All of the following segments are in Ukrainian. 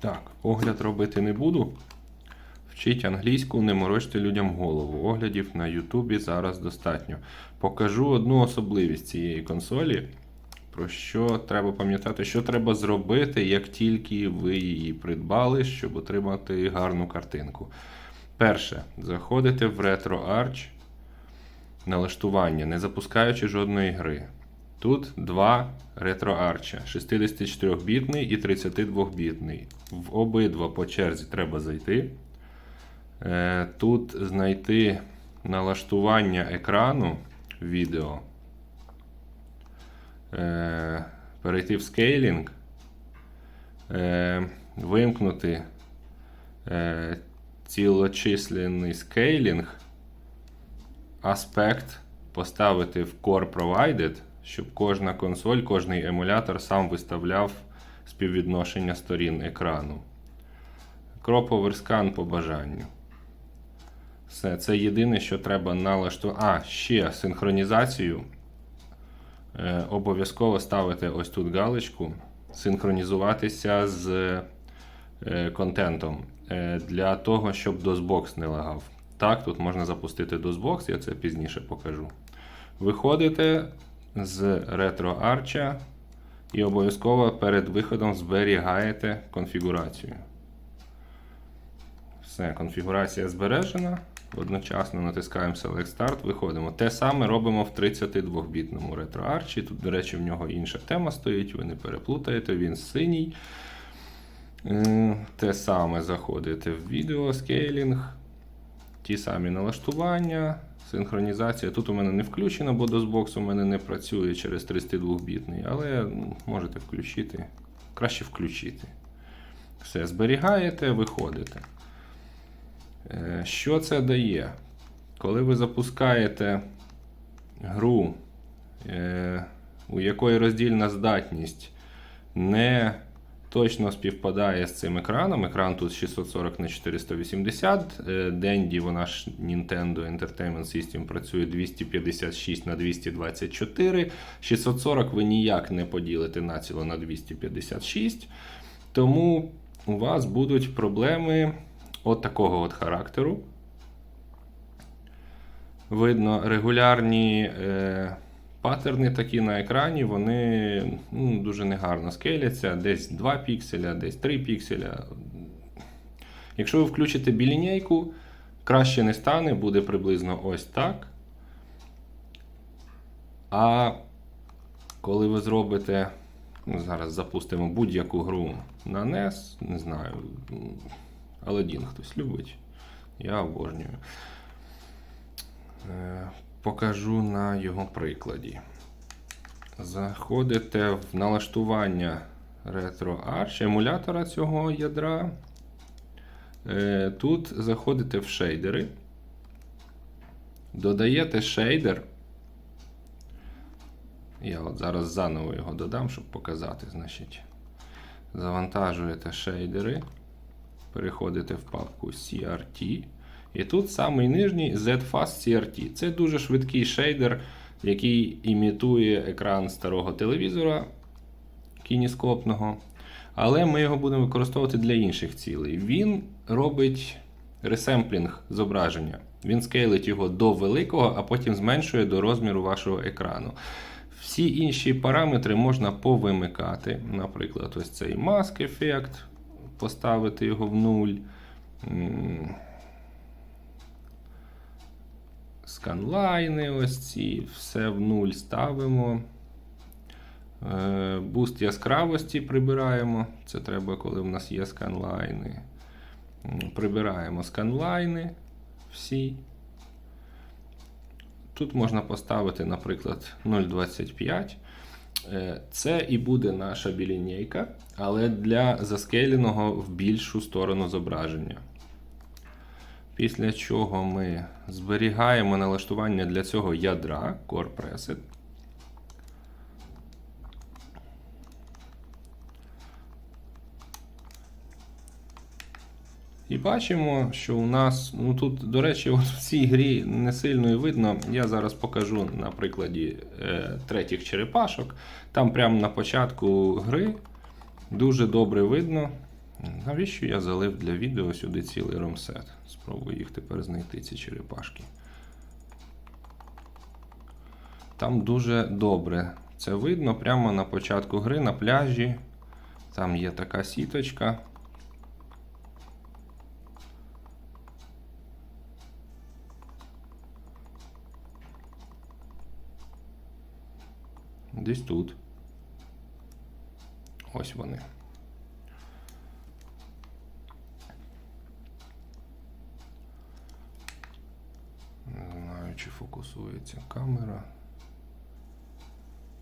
Так, огляд робити не буду. Вчіть англійську, не морочте людям голову. Оглядів на Ютубі зараз достатньо. Покажу одну особливість цієї консолі. Про що треба пам'ятати, що треба зробити, як тільки ви її придбали, щоб отримати гарну картинку. Перше, заходите в RetroArch, налаштування, не запускаючи жодної гри. Тут два ретроарча 64-бітний і 32-бітний. В обидва по черзі треба зайти. Е, Тут знайти налаштування екрану відео. Е, Перейти в скейлінг. Е, Вимкнути цілочисленний скейлінг. Аспект поставити в Core Provided, щоб кожна консоль, кожний емулятор сам виставляв співвідношення сторін екрану. Crop Overscan по бажанню. Все, це єдине, що треба налаштувати. А, ще синхронізацію. Е, обов'язково ставити ось тут галочку. Синхронізуватися з е, контентом е, для того, щоб DOSBox не лагав. Так, тут можна запустити DOSBox, я це пізніше покажу. Виходите з RetroArch і обов'язково перед виходом зберігаєте конфігурацію. Все, конфігурація збережена. Одночасно натискаємо Select Start, виходимо. Те саме робимо в 32-бітному RetroArch. Тут, до речі, в нього інша тема стоїть, ви не переплутаєте, він синій. Те саме заходите в відео, скейлінг, ті самі налаштування, синхронізація. Тут у мене не включено, бо DOSBox у мене не працює через 32-бітний, але ну, можете включити. Краще включити. Все, зберігаєте, виходите. Е, Що це дає? Коли ви запускаєте гру, е, у якої роздільна здатність не точно співпадає з цим екраном. Екран тут 640 на 480. е, Денді, вона ж Nintendo Entertainment System працює 256 на 224. 640 ви ніяк не поділите націло на 256. Тому у вас будуть проблеми от такого от характеру. Видно, регулярні е, паттерни такі на екрані, вони ну, дуже негарно скеляться. Десь 2 пікселя, десь 3 пікселя. Якщо ви включите білінійку, краще не стане, буде приблизно ось так. А коли ви зробите, ну, зараз запустимо будь-яку гру на NES, не знаю, Aladdin хтось любить. Я обожнюю. Покажу на його прикладі. Заходите в налаштування RetroArch, емулятора цього ядра. Е, Тут заходите в шейдери. Додаєте шейдер. Я от зараз заново його додам, щоб показати. Значить, завантажуєте шейдери. Переходите в папку CRT. І тут самий нижній ZFast CRT. Це дуже швидкий шейдер, який імітує екран старого телевізора кініскопного. Але ми його будемо використовувати для інших цілей. Він робить ресемплінг зображення. Він скейлить його до великого, а потім зменшує до розміру вашого екрану. Всі інші параметри можна повимикати. Наприклад, ось цей mask ефект, поставити його в нуль. Сканлайни, ось ці, все в нуль ставимо. Е, Буст яскравості прибираємо. Це треба, коли в нас є сканлайни. Прибираємо сканлайни всі. Тут можна поставити, наприклад, 0,25. Е, Це і буде наша білінійка, але для заскеленого в більшу сторону зображення. Після чого ми зберігаємо налаштування для цього ядра Core Preset. І бачимо, що у нас, ну тут, до речі, от в цій грі не сильно і видно. Я зараз покажу на прикладі е, третіх черепашок. Там прямо на початку гри дуже добре видно, Навіщо я залив для відео сюди цілий ромсет? Спробую їх тепер знайти, ці черепашки. Там дуже добре. Це видно прямо на початку гри на пляжі. Там є така сіточка. Десь тут. Ось вони. Не знаю, чи фокусується камера.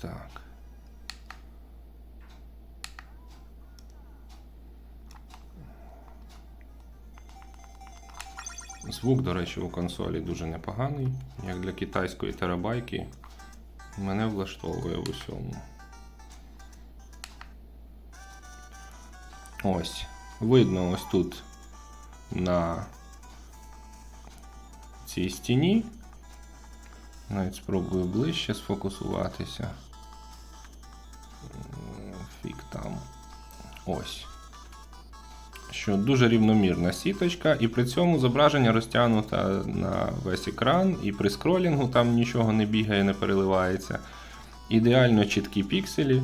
Так. Звук, до речі, у консолі дуже непоганий, як для китайської терабайки. Мене влаштовує в усьому. Ось. Видно ось тут на цій стіні. Навіть спробую ближче сфокусуватися. Фік там. Ось. Що дуже рівномірна сіточка, і при цьому зображення розтягнуте на весь екран, і при скролінгу там нічого не бігає, не переливається. Ідеально чіткі пікселі.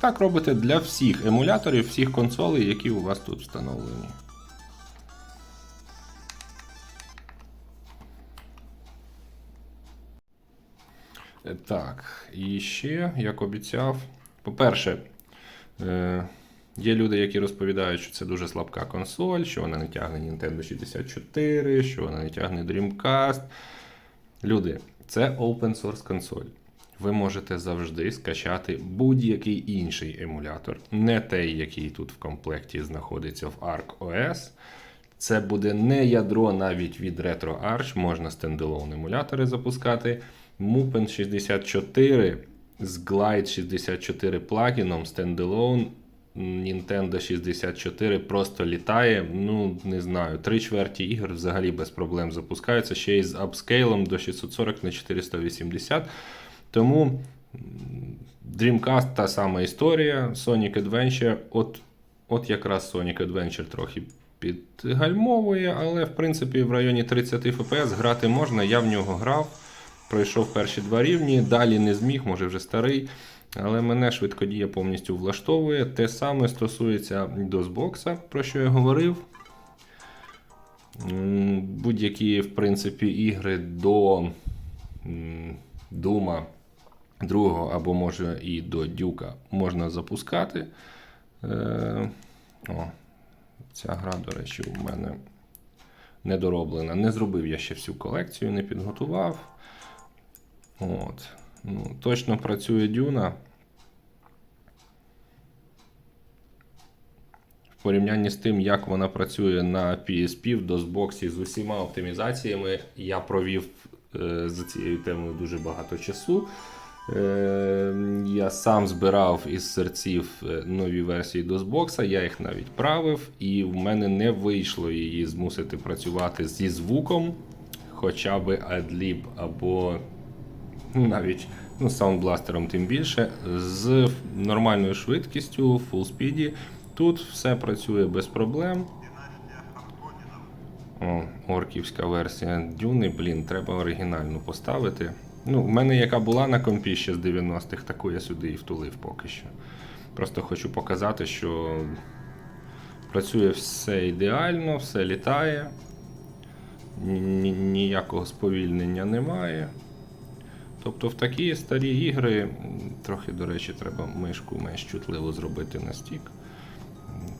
Так робите для всіх емуляторів, всіх консолей, які у вас тут встановлені. Так, і ще, як обіцяв, по-перше, е, є люди, які розповідають, що це дуже слабка консоль, що вона не тягне Nintendo 64, що вона не тягне Dreamcast. Люди, це open source консоль. Ви можете завжди скачати будь-який інший емулятор, не той, який тут в комплекті знаходиться в Arc OS. Це буде не ядро навіть від RetroArch, можна стендалон емулятори запускати. Mupen 64 з Glide 64 плагіном, стендалон Nintendo 64 просто літає. Ну, не знаю, три чверті ігор взагалі без проблем запускаються, ще й з апскейлом до 640 на 480. Тому Dreamcast та сама історія, Sonic Adventure. От, от якраз Sonic Adventure трохи підгальмовує, але в принципі в районі 30 FPS грати можна. Я в нього грав, пройшов перші два рівні, далі не зміг, може вже старий. Але мене швидкодія повністю влаштовує. Те саме стосується DOSBox, про що я говорив. Будь-які, в принципі, ігри до Дума другого або може і до Дюка можна запускати. Е, о, ця гра, до речі, у мене недороблена. Не зробив я ще всю колекцію, не підготував. От. Ну, точно працює Дюна. В порівнянні з тим, як вона працює на PSP в DOSBox з усіма оптимізаціями, я провів е, за цією темою дуже багато часу. Е, я сам збирав із серців е, нові версії DOSBox, я їх навіть правив, і в мене не вийшло її змусити працювати зі звуком, хоча б AdLib або навіть ну, саундбластером тим більше, з нормальною швидкістю, full speed. Тут все працює без проблем. О, орківська версія Дюни, блін, треба оригінальну поставити. Ну, в мене яка була на компі ще з 90-х, таку я сюди і втулив поки що. Просто хочу показати, що працює все ідеально, все літає, ні- ніякого сповільнення немає. Тобто в такі старі ігри, трохи, до речі, треба мишку менш чутливо зробити на стік.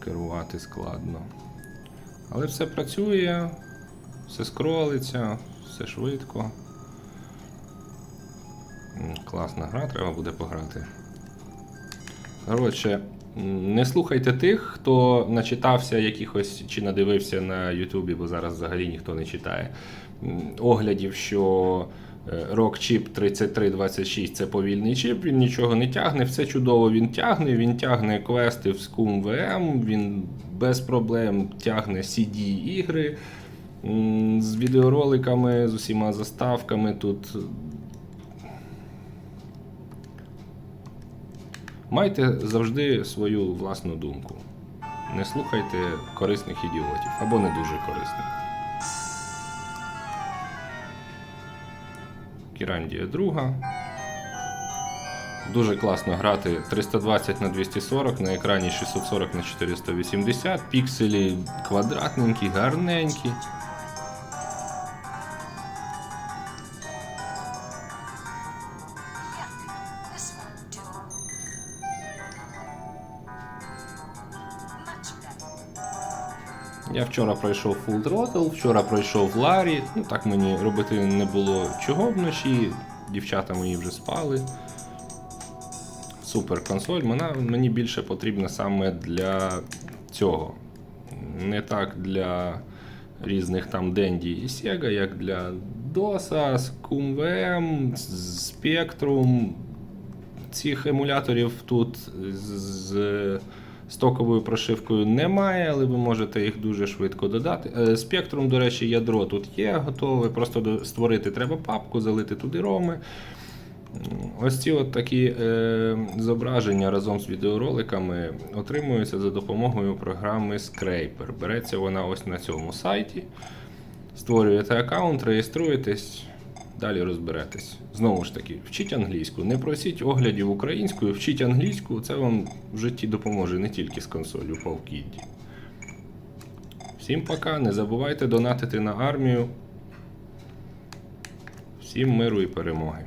Керувати складно. Але все працює, все скролиться, все швидко. Класна гра, треба буде пограти. Коротше, не слухайте тих, хто начитався якихось чи надивився на Ютубі, бо зараз взагалі ніхто не читає. Оглядів, що е, Rock 3326 це повільний чіп, він нічого не тягне, все чудово він тягне. Він тягне квести в Scum VM, він без проблем тягне CD-ігри з відеороликами, з усіма заставками. Тут Майте завжди свою власну думку. Не слухайте корисних ідіотів або не дуже корисних. Кірандія друга. Дуже класно грати 320 на 240 на екрані 640 на 480. Пікселі квадратненькі, гарненькі. Я вчора пройшов Full Throttle, вчора пройшов Ларі. Ну так мені робити не було чого вночі. Дівчата мої вже спали. Супер консоль. Вона мені більше потрібна саме для цього. Не так для різних там Денді і Sega, як для DOS, ScumVM, Spectrum. Цих емуляторів тут з стоковою прошивкою немає, але ви можете їх дуже швидко додати. Е, Spectrum, до речі, ядро тут є готове. Просто створити треба папку, залити туди роми. Ось ці от такі е, зображення разом з відеороликами отримуються за допомогою програми Scraper. Береться вона ось на цьому сайті. Створюєте аккаунт, реєструєтесь, далі розберетесь. Знову ж таки, вчіть англійську. Не просіть оглядів українською, вчіть англійську, це вам в житті допоможе не тільки з консолью Павкідді. Всім пока, не забувайте донатити на армію. Всім миру і перемоги.